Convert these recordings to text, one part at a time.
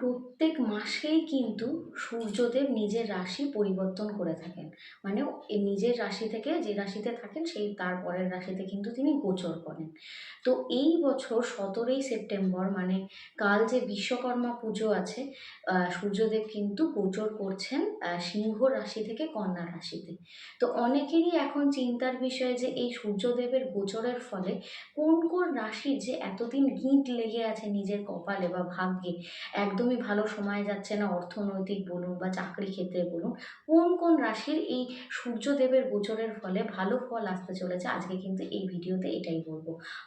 প্রত্যেক মাসেই কিন্তু সূর্যদেব নিজের রাশি পরিবর্তন করে থাকেন। মানে নিজের রাশি থেকে যে রাশিতে থাকেন, সেই তার পরের রাশিতে কিন্তু তিনি গোচর করেন। তো এই বছর সতেরোই সেপ্টেম্বর মানে কাল যে বিশ্বকর্মা পুজো আছে সূর্যদেব কিন্তু গোচর করছেন সিংহ রাশি থেকে কন্যা রাশিতে। তো অনেকেরই এখন চিন্তার বিষয় যে এই সূর্যদেবের গোচরের ফলে কোন কোন রাশির যে এতদিন গিঁট লেগে আছে নিজের কপালে বা ভাগ্যে একদমই ভালো সময় যাচ্ছে না, অর্থনৈতিক বলুন বা চাকরি ক্ষেত্রে বলুন, কোন কোন রাশির এই সূর্যদেবের গোচরের ফলে ভালো ফল আসতে চলেছে? আজকে কিন্তু এই ভিডিওতে এটাই বলব।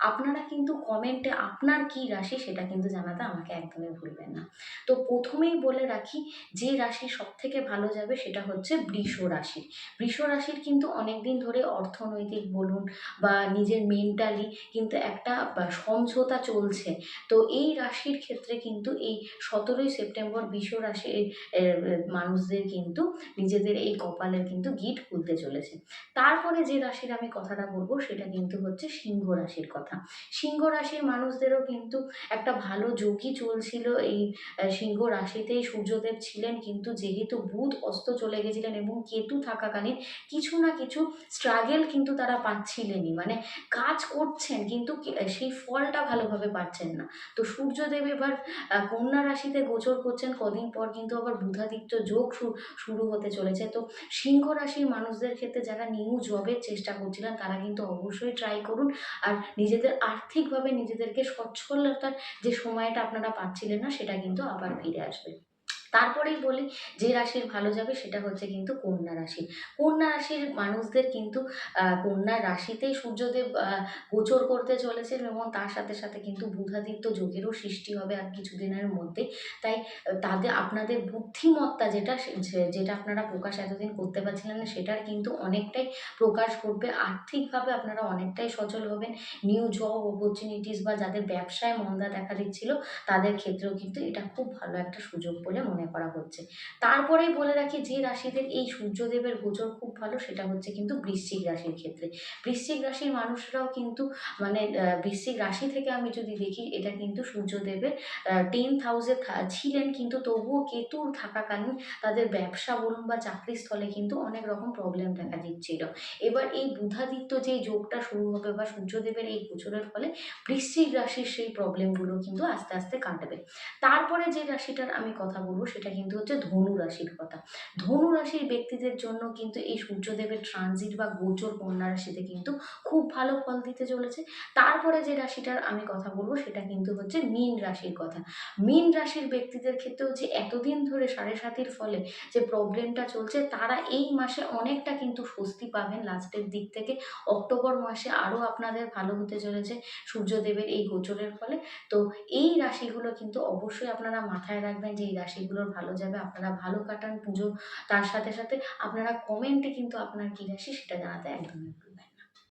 আপনারা কিন্তু কমেন্টে আপনার কি রাশি সেটা কিন্তু জানাতে আমাকে একদমই ভুলবেন না। তো প্রথমেই বলে রাখি, যে রাশি সব থেকে ভালো যাবে সেটা হচ্ছে বৃষ রাশি। বৃষ রাশির কিন্তু অনেক দিন ধরে অর্থনৈতিক বলুন বা নিজের মেন্টালি কিন্তু একটা সমঝোতা চলছে। তো এই রাশির ক্ষেত্রে কিন্তু এই সতেরোই সেপ্টেম্বর বিশ্ব এর, মানুষদের কিন্তু নিজেদের এই কপালের কিন্তু গিট খুলতে চলেছে। তারপরে যে রাশির আমি কথাটা বলব সেটা কিন্তু হচ্ছে সিংহ রাশির কথা। সিংহ রাশির মানুষদেরও কিন্তু একটা ভালো যোগই চলছিল এই সিংহ রাশিতেই। সূর্যদেব ছিলেন কিন্তু যেহেতু বুধ অস্ত চলে গেছিলেন এবং কেতু থাকাকালীন কিছু না কিছু স্ট্রাগেল কিন্তু তারা পাচ্ছিলেনই। মানে কাজ করছেন কিন্তু সেই ফলটা ভালোভাবে পাচ্ছেন না। তো সূর্যদেব এবার কন্যা কন্যা রাশিতে গোচর করছেন, কদিন পর কিন্তু আবার বুধাদিত্য যোগ শুরু হতে চলেছে। তো সিংহ রাশির মানুষদের ক্ষেত্রে যারা নিউ জবের চেষ্টা করছিলেন, তারা কিন্তু অবশ্যই ট্রাই করুন। আর নিজেদের আর্থিকভাবে নিজেদেরকে সচ্ছলতার যে সময়টা আপনারা পাচ্ছিলেন না, সেটা কিন্তু আবার ফিরে আসবে। তারপরেই বলি যে রাশির ভালো যাবে সেটা হচ্ছে কিন্তু কন্যা রাশি। কন্যা রাশির মানুষদের কিন্তু কন্যা রাশিতেই সূর্যদেব গোচর করতে চলেছেন এবং তার সাথে সাথে কিন্তু বুধাদিত্য যোগেরও সৃষ্টি হবে আর কিছুদিনের মধ্যে তাই তাদের, আপনাদের বুদ্ধিমত্তা যেটা যেটা আপনারা প্রকাশ এতদিন করতে পারছিলেন না, সেটার কিন্তু অনেকটাই প্রকাশ করবে আর্থিকভাবে আপনারা অনেকটাই সচল হবেন। নিউ জব অপরচুনিটিস বা যাদের ব্যবসায় মন্দা দেখা দিচ্ছিল, তাদের ক্ষেত্রেও কিন্তু এটা খুব ভালো একটা সুযোগ বলে মনে করা হচ্ছে। তারপরেই বলে রাখি, যে রাশিদের এই সূর্যদেবের গোচর খুব ভালো, সেটা হচ্ছে কিন্তু বৃশ্চিক রাশির ক্ষেত্রে। বৃশ্চিক রাশির মানুষরাও কিন্তু মানে বৃশ্চিক রাশি থেকে আমি যদি দেখি, এটা কিন্তু সূর্যদেবের টেন্থ হাউসে ছিলেন কিন্তু তবুও কেতুর থাকাকালীন তাদের ব্যবসা বলুন বা চাকরির স্থলে কিন্তু অনেক রকম প্রবলেম দেখা দিচ্ছিল। এবার এই বুধাদিত্য যে যোগটা শুরু হবে বা সূর্যদেবের এই গোচরের ফলে বৃশ্চিক রাশির সেই প্রবলেমগুলো কিন্তু আস্তে আস্তে কাটবে। তারপরে যে রাশিটার আমি কথা বলব সেটা কিন্তু হচ্ছে ধনু রাশির কথা। ধনু রাশির ব্যক্তিদের জন্য কিন্তু এই সূর্যদেবের ট্রানজিট বা গোচর কন্যা রাশিতে কিন্তু খুব ভালো ফল দিতে চলেছে। তারপরে যে রাশিটার আমি কথা বলব সেটা কিন্তু হচ্ছে মীন রাশির কথা। মীন রাশির ব্যক্তিদের ক্ষেত্রে হচ্ছে এতদিন ধরে সাড়ে সাতির ফলে যে প্রবলেমটা চলছে, তারা এই মাসে অনেকটা কিন্তু স্বস্তি পাবেন। লাস্টের দিক থেকে অক্টোবর মাসে আরও আপনাদের ভালো হতে চলেছে সূর্যদেবের এই গোচরের ফলে। তো এই রাশিগুলো কিন্তু অবশ্যই আপনারা মাথায় রাখবেন যে এই রাশিগুলোর ভালো যাবে, আপনারা ভালো কাটান পুজো তার সাথে সাথে আপনারা কমেন্টে কিন্তু আপনার কী রাশি সেটা জানাতে একদমই।